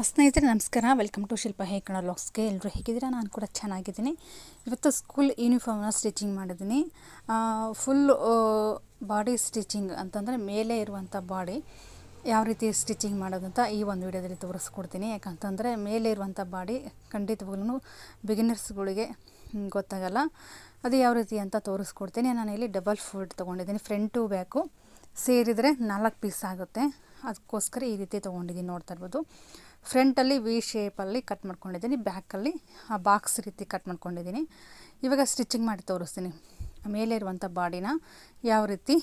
ಸ್ನೇಹಿತರೆ, ನಮಸ್ಕಾರ. Welcome to ಶಿಲ್ಪ ಹೇಕಣ ಲಾಕ್ಸ್ಗೆ ಎಲ್ಲರೂ ಹೇಗಿದ್ದೀರಾ? ನಾನು ಕೂಡ ಚೆನ್ನಾಗಿದ್ದೀನಿ. ಇವತ್ತು ಸ್ಕೂಲ್ ಯೂನಿಫಾರ್ಮ್ನ ಸ್ಟಿಚಿಂಗ್ ಮಾಡಿದ್ದೀನಿ. ಫುಲ್ ಬಾಡಿ ಸ್ಟಿಚಿಂಗ್ ಅಂತಂದರೆ ಮೇಲೆ ಇರುವಂಥ ಬಾಡಿ ಯಾವ ರೀತಿ ಸ್ಟಿಚಿಂಗ್ ಮಾಡೋದಂತ ಈ ಒಂದು ವಿಡಿಯೋದಲ್ಲಿ ತೋರಿಸ್ಕೊಡ್ತೀನಿ. ಯಾಕಂತಂದರೆ ಮೇಲೆ ಇರುವಂಥ ಬಾಡಿ ಖಂಡಿತವಾಗ್ಲೂ ಬಿಗಿನರ್ಸ್ಗಳಿಗೆ ಗೊತ್ತಾಗಲ್ಲ. ಅದು ಯಾವ ರೀತಿ ಅಂತ ತೋರಿಸ್ಕೊಡ್ತೀನಿ. ನಾನು ಇಲ್ಲಿ ಡಬಲ್ ಫೋಲ್ಡ್ ತೊಗೊಂಡಿದ್ದೀನಿ. ಫ್ರಂಟು ಬ್ಯಾಕು ಸೇರಿದರೆ ನಾಲ್ಕು ಪೀಸ್ ಆಗುತ್ತೆ. ಅದಕ್ಕೋಸ್ಕರ ಈ ರೀತಿ ತೊಗೊಂಡಿದ್ದೀನಿ ನೋಡ್ತಾ ಇರ್ಬೋದು. ಫ್ರಂಟಲ್ಲಿ ವಿ ಶೇಪಲ್ಲಿ ಕಟ್ ಮಾಡ್ಕೊಂಡಿದ್ದೀನಿ. ಬ್ಯಾಕಲ್ಲಿ ಆ ಬಾಕ್ಸ್ ರೀತಿ ಕಟ್ ಮಾಡ್ಕೊಂಡಿದ್ದೀನಿ. ಇವಾಗ ಸ್ಟಿಚಿಂಗ್ ಮಾಡಿ ತೋರಿಸ್ತೀನಿ. ಮೇಲೆ ಇರುವಂಥ ಬಾಡಿನ ಯಾವ ರೀತಿ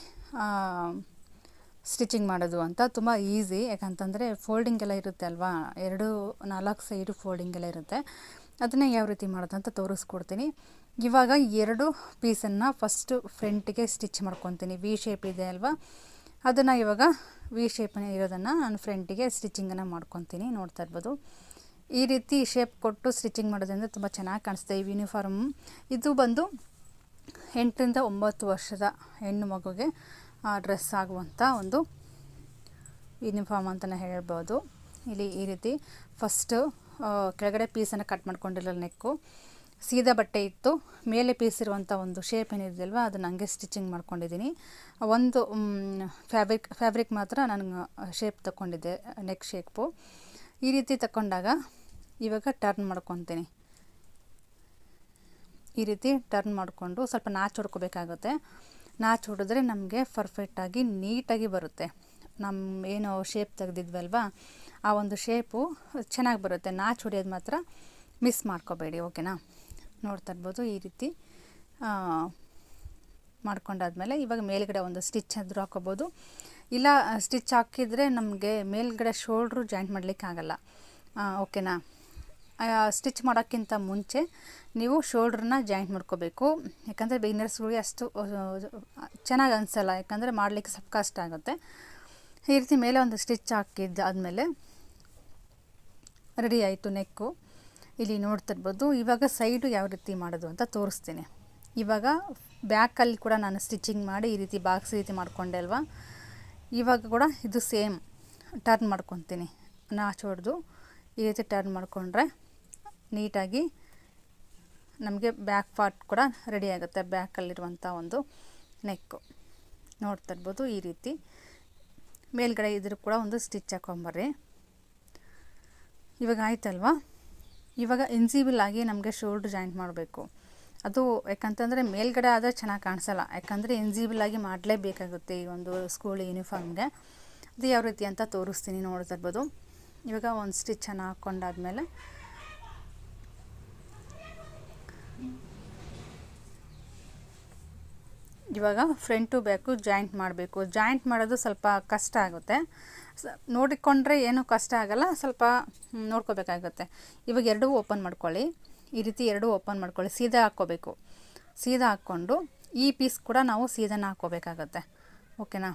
ಸ್ಟಿಚಿಂಗ್ ಮಾಡೋದು ಅಂತ ತುಂಬ ಈಸಿ ಯಾಕಂತಂದರೆ ಫೋಲ್ಡಿಂಗ್ ಎಲ್ಲ ಇರುತ್ತೆ ಅಲ್ವಾ? ಎರಡು, ನಾಲ್ಕು ಸೈಡು ಫೋಲ್ಡಿಂಗ್ ಎಲ್ಲ ಇರುತ್ತೆ. ಅದನ್ನು ಯಾವ ರೀತಿ ಮಾಡೋದು ಅಂತ ತೋರಿಸ್ಕೊಡ್ತೀನಿ. ಇವಾಗ ಎರಡು ಪೀಸನ್ನು ಫಸ್ಟು ಫ್ರಂಟಿಗೆ ಸ್ಟಿಚ್ ಮಾಡ್ಕೊತೀನಿ. ವಿ ಶೇಪ್ ಇದೆ ಅಲ್ವಾ? ಅದನ್ನು ಇವಾಗ ವಿ ಶೇಪ್ನ ಇರೋದನ್ನು ನಾನು ಫ್ರಂಟಿಗೆ ಸ್ಟಿಚಿಂಗನ್ನು ಮಾಡ್ಕೊತೀನಿ, ನೋಡ್ತಾ ಇರ್ಬೋದು. ಈ ರೀತಿ ಶೇಪ್ ಕೊಟ್ಟು ಸ್ಟಿಚಿಂಗ್ ಮಾಡೋದ್ರಿಂದ ತುಂಬ ಚೆನ್ನಾಗಿ ಕಾಣಿಸುತ್ತೆ ಈ ಯೂನಿಫಾರ್ಮ್ ಇದು ಬಂದು ಎಂಟರಿಂದ ಒಂಬತ್ತು ವರ್ಷದ ಹೆಣ್ಣು ಮಗುಗೆ ಡ್ರೆಸ್ ಆಗುವಂಥ ಒಂದು ಯೂನಿಫಾರ್ಮ್ ಅಂತಲೇ ಹೇಳ್ಬೋದು. ಇಲ್ಲಿ ಈ ರೀತಿ ಫಸ್ಟು ಕೆಳಗಡೆ ಪೀಸನ್ನು ಕಟ್ ಮಾಡ್ಕೊಂಡಿರಲ್ಲ ನೆಕ್ಕು ಸೀದಾ ಬಟ್ಟೆ ಇತ್ತು ಮೇಲೆ ಪೀಸಿರುವಂಥ ಒಂದು ಶೇಪ್ ಏನಿದೆಯಲ್ವ, ಅದನ್ನು ಹಂಗೆ ಸ್ಟಿಚಿಂಗ್ ಮಾಡ್ಕೊಂಡಿದ್ದೀನಿ. ಒಂದು ಫ್ಯಾಬ್ರಿಕ್ ಫ್ಯಾಬ್ರಿಕ್ ಮಾತ್ರ ನಾನು ಶೇಪ್ ತಗೊಂಡಿದ್ದೆ ನೆಕ್ ಶೇಪು ಈ ರೀತಿ ತಗೊಂಡಾಗ ಇವಾಗ ಟರ್ನ್ ಮಾಡ್ಕೊತೀನಿ. ಈ ರೀತಿ ಟರ್ನ್ ಮಾಡಿಕೊಂಡು ಸ್ವಲ್ಪ ನಾಚು ಹೊಡ್ಕೋಬೇಕಾಗುತ್ತೆ. ನಾಚು ಹೊಡೆದ್ರೆ ನಮಗೆ ಪರ್ಫೆಕ್ಟಾಗಿ ನೀಟಾಗಿ ಬರುತ್ತೆ. ನಮ್ಮ ಏನು ಶೇಪ್ ತೆಗೆದಿದ್ವಲ್ವ, ಆ ಒಂದು ಶೇಪು ಚೆನ್ನಾಗಿ ಬರುತ್ತೆ. ನಾಚು ಹೊಡೆಯೋದು ಮಾತ್ರ ಮಿಸ್ ಮಾಡ್ಕೋಬೇಡಿ ಓಕೆನಾ ನೋಡ್ತಾ ಇರ್ಬೋದು ಈ ರೀತಿ ಮಾಡ್ಕೊಂಡಾದ್ಮೇಲೆ ಇವಾಗ ಮೇಲ್ಗಡೆ ಒಂದು ಸ್ಟಿಚ್ ಆದರೂ ಹಾಕೋಬೋದು ಇಲ್ಲ ಸ್ಟಿಚ್ ಹಾಕಿದರೆ ನಮಗೆ ಮೇಲ್ಗಡೆ ಶೋಲ್ಡ್ರು ಜಾಯಿಂಟ್ ಮಾಡಲಿಕ್ಕೆ ಆಗಲ್ಲ. ಓಕೆನಾ? ಸ್ಟಿಚ್ ಮಾಡೋಕ್ಕಿಂತ ಮುಂಚೆ ನೀವು ಶೋಲ್ಡ್ರನ್ನ ಜಾಯಿಂಟ್ ಮಾಡ್ಕೋಬೇಕು. ಯಾಕಂದರೆ ಬಿಗ್ನರ್ಸ್ಗಳಿಗೆ ಅಷ್ಟು ಚೆನ್ನಾಗಿ ಅನಿಸಲ್ಲ. ಯಾಕಂದರೆ ಮಾಡಲಿಕ್ಕೆ ಸ್ವಲ್ಪ ಕಷ್ಟ ಆಗುತ್ತೆ. ಈ ರೀತಿ ಮೇಲೆ ಒಂದು ಸ್ಟಿಚ್ ಹಾಕಿದ್ದಾದಮೇಲೆ ರೆಡಿ ಆಯಿತು ನೆಕ್ಕು. ಇಲ್ಲಿ ನೋಡ್ತಿರ್ಬೋದು. ಇವಾಗ ಸೈಡು ಯಾವ ರೀತಿ ಮಾಡೋದು ಅಂತ ತೋರಿಸ್ತೀನಿ. ಇವಾಗ ಬ್ಯಾಕಲ್ಲಿ ಕೂಡ ನಾನು ಸ್ಟಿಚಿಂಗ್ ಮಾಡಿ ಈ ರೀತಿ ಬಾಕ್ಸ್ ರೀತಿ ಮಾಡ್ಕೊಂಡೆ ಅಲ್ವಾ? ಇವಾಗ ಕೂಡ ಇದು ಸೇಮ್ ಟರ್ನ್ ಮಾಡ್ಕೊತೀನಿ. ನಾಚು ಹೊಡೆದು ಈ ರೀತಿ ಟರ್ನ್ ಮಾಡಿಕೊಂಡ್ರೆ ನೀಟಾಗಿ ನಮಗೆ ಬ್ಯಾಕ್ ಪಾರ್ಟ್ ಕೂಡ ರೆಡಿ ಆಗುತ್ತೆ. ಬ್ಯಾಕಲ್ಲಿರುವಂಥ ಒಂದು ನೆಕ್ಕು ನೋಡ್ತಾ ಇರ್ಬೋದು ಈ ರೀತಿ. ಮೇಲ್ಗಡೆ ಇದ್ರೂ ಕೂಡ ಒಂದು ಸ್ಟಿಚ್ ಹಾಕೊಂಬರ್ರಿ ಇವಾಗ ಆಯ್ತಲ್ವಾ? ಇವಾಗ ಇನ್ಸಿಬಲ್ ಆಗಿ ನಮಗೆ ಶೋಲ್ಡ್ರ್ ಜಾಯಿಂಟ್ ಮಾಡಬೇಕು. ಅದು ಯಾಕಂತಂದರೆ ಮೇಲ್ಗಡೆ ಆದರೆ ಚೆನ್ನಾಗಿ ಕಾಣಿಸಲ್ಲ. ಯಾಕಂದರೆ ಇನ್ಸಿಬಲ್ ಆಗಿ ಮಾಡಲೇಬೇಕಾಗುತ್ತೆ ಈ ಒಂದು ಸ್ಕೂಲ್ ಯೂನಿಫಾರ್ಮ್ಗೆ ಅದು ಯಾವ ರೀತಿ ಅಂತ ತೋರಿಸ್ತೀನಿ ನೋಡ್ತಾ ಇರ್ಬೋದು ಇವಾಗ ಒಂದು ಸ್ಟಿಚ್ಚನ್ನು ಹಾಕ್ಕೊಂಡಾದ್ಮೇಲೆ ಇವಾಗ ಟು ಬ್ಯಾಕು ಜಾಯಿಂಟ್ ಮಾಡಬೇಕು. ಜಾಯಿಂಟ್ ಮಾಡೋದು ಸ್ವಲ್ಪ ಕಷ್ಟ ಆಗುತ್ತೆ. ನೋಡಿಕೊಂಡ್ರೆ ಏನೂ ಕಷ್ಟ ಆಗಲ್ಲ, ಸ್ವಲ್ಪ ನೋಡ್ಕೋಬೇಕಾಗುತ್ತೆ. ಇವಾಗ ಎರಡೂ ಓಪನ್ ಮಾಡ್ಕೊಳ್ಳಿ. ಈ ರೀತಿ ಎರಡೂ ಓಪನ್ ಮಾಡ್ಕೊಳ್ಳಿ. ಸೀದಾ ಹಾಕ್ಕೋಬೇಕು. ಸೀದಾ ಹಾಕ್ಕೊಂಡು ಈ ಪೀಸ್ ಕೂಡ ನಾವು ಸೀದಾನ ಹಾಕ್ಕೋಬೇಕಾಗತ್ತೆ. ಓಕೆನಾ?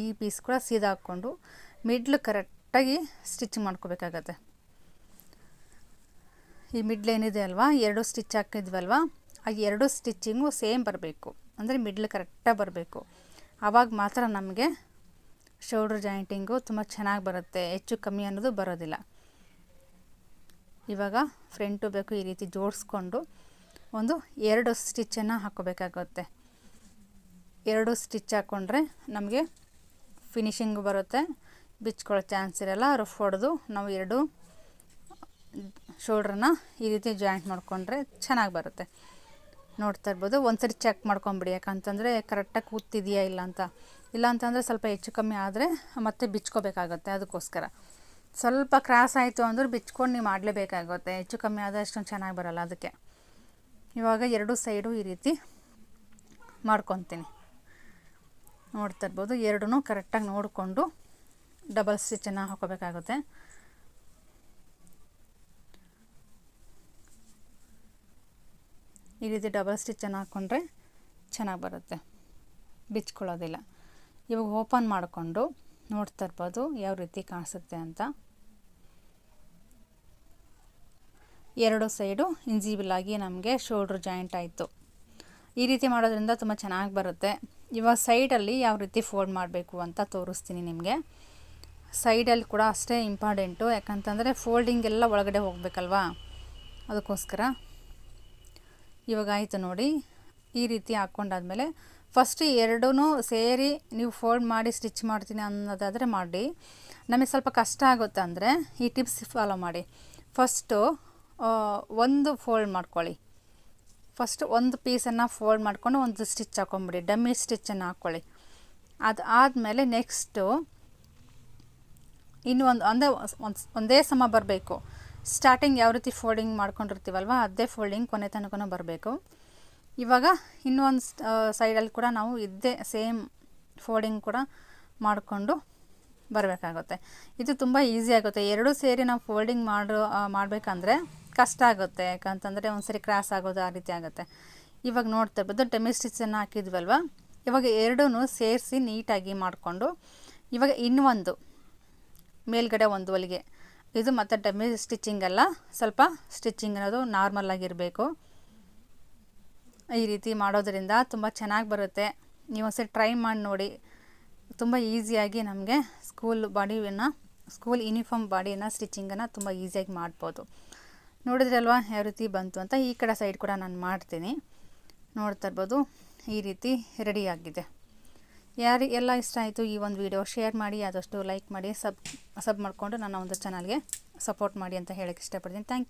ಈ ಪೀಸ್ ಕೂಡ ಸೀದಾ ಹಾಕ್ಕೊಂಡು ಮಿಡ್ಲ್ ಕರೆಕ್ಟಾಗಿ ಸ್ಟಿಚ್ ಮಾಡ್ಕೋಬೇಕಾಗತ್ತೆ. ಈ ಮಿಡ್ಲ್ ಏನಿದೆ ಅಲ್ವಾ? ಎರಡು ಸ್ಟಿಚ್ ಹಾಕಿದ್ವಲ್ವಾ? ಆ ಎರಡು ಸ್ಟಿಚ್ಚಿಂಗು ಸೇಮ್ ಬರಬೇಕು. ಅಂದರೆ ಮಿಡ್ಲ್ ಕರೆಕ್ಟಾಗಿ ಬರಬೇಕು. ಆವಾಗ ಮಾತ್ರ ನಮಗೆ ಶೋಲ್ಡ್ರ್ ಜಾಯಿಂಟಿಂಗು ತುಂಬ ಚೆನ್ನಾಗಿ ಬರುತ್ತೆ. ಹೆಚ್ಚು ಕಮ್ಮಿ ಅನ್ನೋದು ಬರೋದಿಲ್ಲ. ಇವಾಗ ಫ್ರಂಟು ಬೇಕು ಈ ರೀತಿ ಜೋಡಿಸ್ಕೊಂಡು ಒಂದು ಎರಡು ಸ್ಟಿಚ್ಚನ್ನು ಹಾಕೋಬೇಕಾಗುತ್ತೆ ಎರಡು ಸ್ಟಿಚ್ ಹಾಕ್ಕೊಂಡ್ರೆ ನಮಗೆ ಫಿನಿಷಿಂಗ್ ಬರುತ್ತೆ. ಬಿಚ್ಕೊಳ್ಳೋ ಚಾನ್ಸ್ ಇರೋಲ್ಲ. ರಫ್ ಹೊಡೆದು ನಾವು ಎರಡು ಶೋಲ್ಡ್ರನ್ನ ಈ ರೀತಿ ಜಾಯಿಂಟ್ ಮಾಡಿಕೊಂಡ್ರೆ ಚೆನ್ನಾಗಿ ಬರುತ್ತೆ. ನೋಡ್ತಾ ಇರ್ಬೋದು. ಒಂದ್ಸರಿ ಚೆಕ್ ಮಾಡ್ಕೊಂಬಿಡಿ. ಯಾಕಂತಂದರೆ ಕರೆಕ್ಟಾಗಿ ಕೂತಿದೆಯಾ ಇಲ್ಲ ಅಂತ. ಇಲ್ಲ ಅಂತಂದರೆ ಸ್ವಲ್ಪ ಹೆಚ್ಚು ಕಮ್ಮಿ ಆದರೆ ಮತ್ತೆ ಬಿಚ್ಕೋಬೇಕಾಗತ್ತೆ ಅದಕ್ಕೋಸ್ಕರ. ಸ್ವಲ್ಪ ಕ್ರಾಸ್ ಆಯಿತು ಅಂದ್ರೆ ಬಿಚ್ಕೊಂಡು ನೀವು ಮಾಡಲೇಬೇಕಾಗುತ್ತೆ. ಹೆಚ್ಚು ಕಮ್ಮಿ ಆದರೆ ಅಷ್ಟೊಂದು ಚೆನ್ನಾಗಿ ಬರೋಲ್ಲ ಅದಕ್ಕೆ. ಇವಾಗ ಎರಡು ಸೈಡು ಈ ರೀತಿ ಮಾಡ್ಕೊತೀನಿ. ನೋಡ್ತಾ ಇರ್ಬೋದು. ಎರಡೂ ಕರೆಕ್ಟಾಗಿ ನೋಡಿಕೊಂಡು ಡಬಲ್ ಸ್ಟಿಚನ್ನು ಹಾಕೋಬೇಕಾಗುತ್ತೆ. ಈ ರೀತಿ ಡಬಲ್ ಸ್ಟಿಚ್ಚನ್ನು ಹಾಕ್ಕೊಂಡ್ರೆ ಚೆನ್ನಾಗಿ ಬರುತ್ತೆ. ಬಿಚ್ಕೊಳ್ಳೋದಿಲ್ಲ. ಇವಾಗ ಓಪನ್ ಮಾಡಿಕೊಂಡು ನೋಡ್ತಾ ಇರ್ಬೋದು ಯಾವ ರೀತಿ ಕಾಣಿಸುತ್ತೆ ಅಂತ. ಎರಡು ಸೈಡು ಇನ್ಸಿಬಲ್ ಆಗಿ ನಮಗೆ ಶೋಲ್ಡ್ರ್ ಜಾಯಿಂಟ್ ಆಯಿತು. ಈ ರೀತಿ ಮಾಡೋದ್ರಿಂದ ತುಂಬ ಚೆನ್ನಾಗಿ ಬರುತ್ತೆ. ಇವಾಗ ಸೈಡಲ್ಲಿ ಯಾವ ರೀತಿ ಫೋಲ್ಡ್ ಮಾಡಬೇಕು ಅಂತ ತೋರಿಸ್ತೀನಿ ನಿಮಗೆ. ಸೈಡಲ್ಲಿ ಕೂಡ ಅಷ್ಟೇ ಇಂಪಾರ್ಟೆಂಟು ಯಾಕಂತಂದರೆ ಫೋಲ್ಡಿಂಗ್ ಎಲ್ಲ ಒಳಗಡೆ ಹೋಗಬೇಕಲ್ವಾ? ಅದಕ್ಕೋಸ್ಕರ ಇವಾಗ ಆಯಿತು ನೋಡಿ, ಈ ರೀತಿ ಹಾಕ್ಕೊಂಡಾದ್ಮೇಲೆ ಫಸ್ಟ್ ಎರಡೂ ಸೇರಿ ನೀವು ಫೋಲ್ಡ್ ಮಾಡಿ ಸ್ಟಿಚ್ ಮಾಡ್ತೀನಿ ಅನ್ನೋದಾದರೆ ಮಾಡಿ. ನಮಗೆ ಸ್ವಲ್ಪ ಕಷ್ಟ ಆಗುತ್ತೆ ಅಂದರೆ ಈ ಟಿಪ್ಸ್ ಫಾಲೋ ಮಾಡಿ. ಫಸ್ಟು ಒಂದು ಫೋಲ್ಡ್ ಮಾಡ್ಕೊಳ್ಳಿ. ಫಸ್ಟ್ ಒಂದು ಪೀಸನ್ನು ಫೋಲ್ಡ್ ಮಾಡ್ಕೊಂಡು ಒಂದು ಸ್ಟಿಚ್ ಹಾಕೊಂಬಿಡಿ, ಡಮ್ಮಿ ಸ್ಟಿಚ್ಚನ್ನು ಹಾಕ್ಕೊಳ್ಳಿ ಅದು ಆದಮೇಲೆ ನೆಕ್ಸ್ಟು ಇನ್ನೂ ಒಂದು ಒಂದು, ಒಂದೇ ಸಮ ಬರಬೇಕು. ಸ್ಟಾರ್ಟಿಂಗ್ ಯಾವ ರೀತಿ ಫೋಲ್ಡಿಂಗ್ ಮಾಡ್ಕೊಂಡಿರ್ತೀವಲ್ವ, ಅದೇ ಫೋಲ್ಡಿಂಗ್ ಕೊನೆ ತನಕ ಬರಬೇಕು. ಇವಾಗ ಇನ್ನೊಂದು ಸೈಡಲ್ಲಿ ಕೂಡ ನಾವು ಇದ್ದೇ ಸೇಮ್ ಫೋಲ್ಡಿಂಗ್ ಕೂಡ ಮಾಡಿಕೊಂಡು ಬರಬೇಕಾಗುತ್ತೆ. ಇದು ತುಂಬ ಈಸಿ ಆಗುತ್ತೆ. ಎರಡೂ ಸೇರಿ ನಾವು ಫೋಲ್ಡಿಂಗ್ ಮಾಡೋ ಮಾಡಬೇಕಂದ್ರೆ ಕಷ್ಟ ಆಗುತ್ತೆ. ಯಾಕಂತಂದರೆ ಒಂದ್ಸರಿ ಕ್ರಾಸ್ ಆಗೋದು ಆ ರೀತಿ ಆಗುತ್ತೆ. ಇವಾಗ ನೋಡ್ತಾ ಇರ್ಬೋದು ಡೆಮಿ ಸ್ಟಿಚನ್ನು ಹಾಕಿದ್ವಲ್ವ? ಇವಾಗ ಎರಡೂ ಸೇರಿಸಿ ನೀಟಾಗಿ ಮಾಡಿಕೊಂಡು, ಇವಾಗ ಇನ್ನೊಂದು ಮೇಲ್ಗಡೆ ಒಂದು ಹೊಲಿಗೆ. ಇದು ಮತ್ತು ಡಮ್ಮಿ ಸ್ಟಿಚಿಂಗ್ ಅಲ್ಲ. ಸ್ವಲ್ಪ ಸ್ಟಿಚಿಂಗ್ ಅನ್ನೋದು ನಾರ್ಮಲ್ ಆಗಿರಬೇಕು. ಈ ರೀತಿ ಮಾಡೋದರಿಂದ ತುಂಬ ಚೆನ್ನಾಗಿ ಬರುತ್ತೆ. ನೀವು ಒಂದ್ಸರಿ ಟ್ರೈ ಮಾಡಿ ನೋಡಿ. ತುಂಬ ಈಸಿಯಾಗಿ ನಮಗೆ ಸ್ಕೂಲ್ ಬಾಡಿಯನ್ನು, ಸ್ಕೂಲ್ ಯೂನಿಫಾರ್ಮ್ ಬಾಡಿಯನ್ನು ಸ್ಟಿಚಿಂಗನ್ನು ತುಂಬ ಈಸಿಯಾಗಿ ಮಾಡ್ಬೋದು. ನೋಡಿದ್ರಲ್ವಾ ಯಾವ ರೀತಿ ಬಂತು ಅಂತ? ಈ ಕಡೆ ಸೈಡ್ ಕೂಡ ನಾನು ಮಾಡ್ತೀನಿ. ನೋಡ್ತಾ ಇರ್ಬೋದು. ಈ ರೀತಿ ರೆಡಿಯಾಗಿದೆ ಯಾರಿಗೆಲ್ಲ ಇಷ್ಟ ಆಯಿತು ಈ ಒಂದು ವಿಡಿಯೋ ಶೇರ್ ಮಾಡಿ, ಆದಷ್ಟು ಲೈಕ್ ಮಾಡಿ ಸಬ್ ಸಬ್ ಮಾಡಿಕೊಂಡು ನನ್ನ ಒಂದು ಚಾನಲ್ಗೆ ಸಪೋರ್ಟ್ ಮಾಡಿ ಅಂತ ಹೇಳಕ್ಕೆ ಇಷ್ಟಪಡ್ತೀನಿ. ಥ್ಯಾಂಕ್